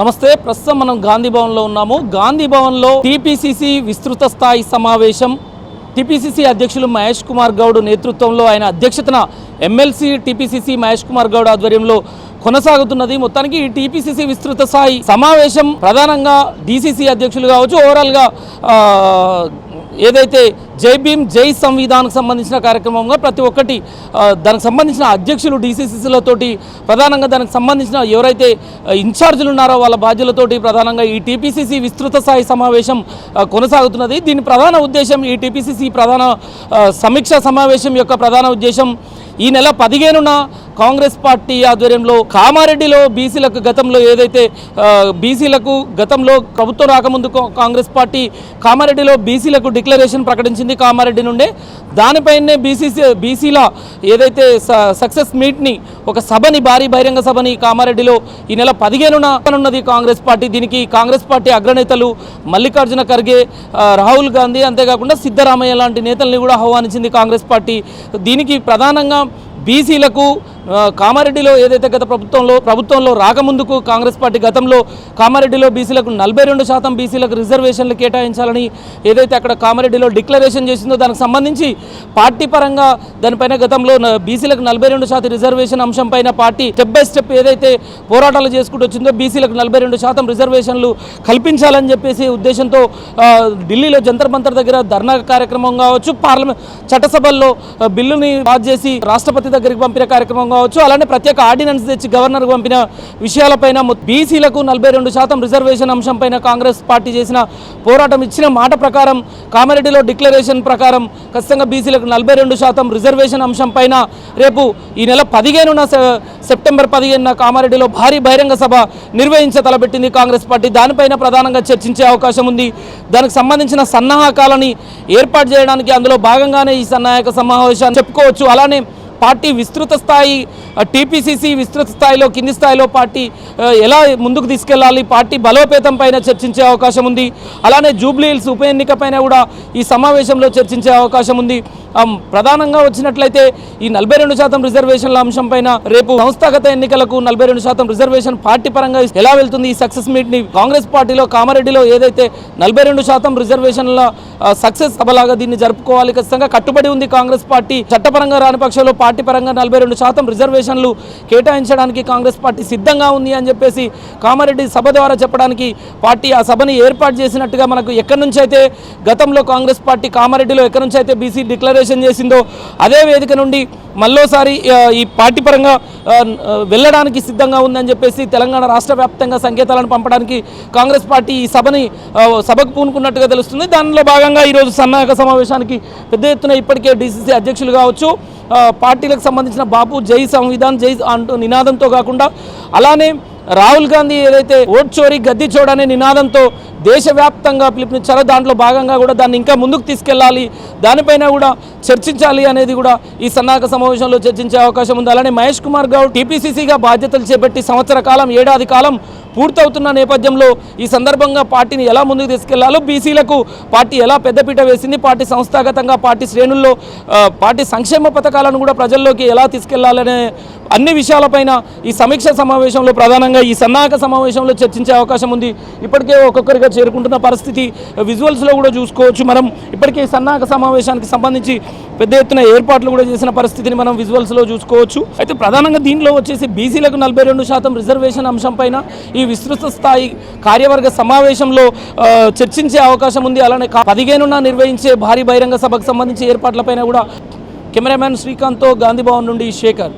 నమస్తే ప్రస్తుతం మనం గాంధీ భవన్లో ఉన్నాము. గాంధీ భవన్లో టిపిసిసి విస్తృత స్థాయి సమావేశం. టిపిసిసి అధ్యక్షులు మహేష్ కుమార్ గౌడ్ నేతృత్వంలో ఆయన అధ్యక్షతన ఎమ్మెల్సీ టిపిసిసి మహేష్ కుమార్ గౌడ్ ఆధ్వర్యంలో కొనసాగుతున్నది. మొత్తానికి ఈ టిపిసిసి విస్తృత స్థాయి సమావేశం ప్రధానంగా డిసిసి అధ్యక్షులు కావచ్చు ఓవరాల్గా ఏదైతే జై భీమ్ జై సంవిధానికి సంబంధించిన కార్యక్రమంగా ప్రతి ఒక్కటి దానికి సంబంధించిన అధ్యక్షులు డీసీసీసీలతోటి ప్రధానంగా దానికి సంబంధించిన ఎవరైతే ఇన్ఛార్జీలు ఉన్నారో వాళ్ళ బాధ్యులతోటి ప్రధానంగా ఈ టీపీసీసీ విస్తృత స్థాయి సమావేశం కొనసాగుతున్నది. దీని ప్రధాన ఉద్దేశం ఈ టీపీసీసీ ప్రధాన సమీక్ష సమావేశం యొక్క ప్రధాన ఉద్దేశం ఈ నెల పదిహేనున కాంగ్రెస్ పార్టీ ఆధ్వర్యంలో కామారెడ్డిలో బీసీలకు గతంలో ఏదైతే బీసీలకు గతంలో ప్రభుత్వం రాకముందు కాంగ్రెస్ పార్టీ కామారెడ్డిలో బీసీలకు డిక్లరేషన్ ప్రకటించింది కామారెడ్డి నుండే. దానిపైనే బీసీసీ బీసీల ఏదైతే స- సక్సెస్ మీట్ని ఒక సభని భారీ బహిరంగ సభని కామారెడ్డిలో ఈ నెల పదిహేనున ఉన్నది కాంగ్రెస్ పార్టీ. దీనికి కాంగ్రెస్ పార్టీ అగ్రనేతలు మల్లికార్జున ఖర్గే రాహుల్ గాంధీ అంతేకాకుండా సిద్ధరామయ్య లాంటి నేతల్ని కూడా ఆహ్వానించింది కాంగ్రెస్ పార్టీ. దీనికి ప్రధానంగా బీసీలకు కామారెడ్డిలో ఏదైతే గత ప్రభుత్వంలో ప్రభుత్వంలో రాకముందుకు కాంగ్రెస్ పార్టీ గతంలో కామారెడ్డిలో బీసీలకు నలభై రెండు శాతం బీసీలకు రిజర్వేషన్లు కేటాయించాలని ఏదైతే అక్కడ కామారెడ్డిలో డిక్లరేషన్ చేసిందో దానికి సంబంధించి పార్టీ పరంగా దానిపైన గతంలో బీసీలకు నలభై రెండు శాతం రిజర్వేషన్ అంశంపైన పార్టీ స్టెప్ బై స్టెప్ ఏదైతే పోరాటాలు చేసుకుంటూ వచ్చిందో బీసీలకు నలభై రెండు శాతం రిజర్వేషన్లు కల్పించాలని చెప్పేసి ఉద్దేశంతో ఢిల్లీలో జంతర్ మంతర్ దగ్గర ధర్నా కార్యక్రమం కావచ్చు పార్లమెంట్ చట్టసభల్లో బిల్లుని పాస్ చేసి రాష్ట్రపతి దగ్గరికి పంపిన కార్యక్రమం కావచ్చు అలానే ప్రత్యేక ఆర్డినెన్స్ తెచ్చి గవర్నర్ పంపిన విషయాలపైన బీసీలకు నలభై రెండు శాతం రిజర్వేషన్ అంశంపైన కాంగ్రెస్ పార్టీ చేసిన పోరాటం ఇచ్చిన మాట ప్రకారం కామారెడ్డిలో డిక్లరేషన్ ప్రకారం ఖచ్చితంగా బీసీలకు నలభై రెండు శాతం రిజర్వేషన్ అంశం పైన రేపు ఈ నెల పదిహేనున సె- సెప్టెంబర్ పదిహేనున కామారెడ్డిలో భారీ బహిరంగ సభ నిర్వహించ తలపెట్టింది కాంగ్రెస్ పార్టీ. దానిపైన ప్రధానంగా చర్చించే అవకాశం ఉంది. దానికి సంబంధించిన సన్నాహకాలని ఏర్పాటు చేయడానికి అందులో భాగంగానే ఈ సన్నాహక సమావేశాన్ని చెప్పుకోవచ్చు. అలానే పార్టీ విస్తృత స్థాయి టీపీసీసీ విస్తృత స్థాయిలో కింది స్థాయిలో పార్టీ ఎలా ముందుకు తీసుకెళ్ళాలి పార్టీ బలోపేతం పైన చర్చించే అవకాశం ఉంది. అలానే జూబ్లీ హిల్స్ ఉప ఎన్నిక పైన కూడా ఈ సమావేశంలో చర్చించే అవకాశం ఉంది. ప్రధానంగా వచ్చినట్లయితే ఈ నలభై రెండు శాతం రిజర్వేషన్ల అంశం పైన రేపు సంస్థాగత ఎన్నికలకు నలభై రెండు శాతం రిజర్వేషన్ పార్టీ పరంగా ఎలా వెళ్తుంది? ఈ సక్సెస్ మీట్ని కాంగ్రెస్ పార్టీలో కామారెడ్డిలో ఏదైతే నలభై రెండు శాతం రిజర్వేషన్ల సక్సెస్ సభలాగా దీన్ని జరుపుకోవాలి ఖచ్చితంగా కట్టుబడి ఉంది కాంగ్రెస్ పార్టీ. చట్టపరంగా రాని పక్షంలో పార్టీ పరంగా నలభై రెండు శాతం రిజర్వేషన్లు కేటాయించడానికి కాంగ్రెస్ పార్టీ సిద్ధంగా ఉంది అని చెప్పేసి కామారెడ్డి సభ ద్వారా చెప్పడానికి పార్టీ ఆ సభని ఏర్పాటు చేసినట్టుగా మనకు ఎక్కడి నుంచి అయితే గతంలో కాంగ్రెస్ పార్టీ కామారెడ్డిలో ఎక్కడి నుంచి అయితే బీసీ డిక్లరేషన్ చేసిందో అదే వేదిక నుండి మళ్ళోసారి ఈ పార్టీ పరంగా వెళ్ళడానికి సిద్ధంగా ఉందని చెప్పేసి తెలంగాణ రాష్ట్ర వ్యాప్తంగా సంకేతాలను పంపడానికి కాంగ్రెస్ పార్టీ ఈ సభని సభకు పూనుకున్నట్టుగా తెలుస్తుంది. దానిలో భాగంగా ఈరోజు సన్నాహక సమావేశానికి పెద్ద ఎత్తున ఇప్పటికే డీసీసీ అధ్యక్షులు కావచ్చు పార్టీలకు సంబంధించిన బాపు జై సంవిధాన్ జై అంటూ నినాదంతో కాకుండా అలానే రాహుల్ గాంధీ ఏదైతే ఓట్ చోరీ గద్ది చోడ నినాదంతో దేశవ్యాప్తంగా పిలుపునిచ్చారో దాంట్లో భాగంగా కూడా దాన్ని ఇంకా ముందుకు తీసుకెళ్ళాలి దానిపైన కూడా చర్చించాలి అనేది కూడా ఈ సన్నాహక సమావేశంలో చర్చించే అవకాశం ఉంది. అలానే మహేష్ కుమార్ గౌడ్ టీపీసీసీగా బాధ్యతలు చేపట్టి సంవత్సర కాలం ఏడాది కాలం పూర్తవుతున్న నేపథ్యంలో ఈ సందర్భంగా పార్టీని ఎలా ముందుకు తీసుకెళ్ళాలో బీసీలకు పార్టీ ఎలా పెద్దపీట వేసింది పార్టీ సంస్థాగతంగా పార్టీ శ్రేణుల్లో పార్టీ సంక్షేమ పథకాలను కూడా ప్రజల్లోకి ఎలా తీసుకెళ్ళాలనే అన్ని విషయాలపైన ఈ సమీక్ష సమావేశంలో ప్రధానంగా ఈ సన్నాహక సమావేశంలో చర్చించే అవకాశం ఉంది. ఇప్పటికే ఒక్కొక్కరిగా చేరుకుంటున్న పరిస్థితి విజువల్స్లో కూడా చూసుకోవచ్చు. మనం ఇప్పటికే సన్నాహక సమావేశానికి సంబంధించి పెద్ద ఎత్తున ఏర్పాట్లు కూడా చేసిన పరిస్థితిని మనం విజువల్స్లో చూసుకోవచ్చు. అయితే ప్రధానంగా దీనిలో వచ్చేసి బీసీలకు నలభై రెండు శాతం రిజర్వేషన్ అంశం పైన ఈ విస్తృత స్థాయి కార్యవర్గ సమావేశంలో చర్చించే అవకాశం ఉంది. అలానే పదిహేనున నిర్వహించే భారీ బహిరంగ సభకు సంబంధించి ఏర్పాట్లపైన కూడా కెమెరామ్యాన్ శ్రీకాంత్తో గాంధీభవన్ నుండి శేఖర్.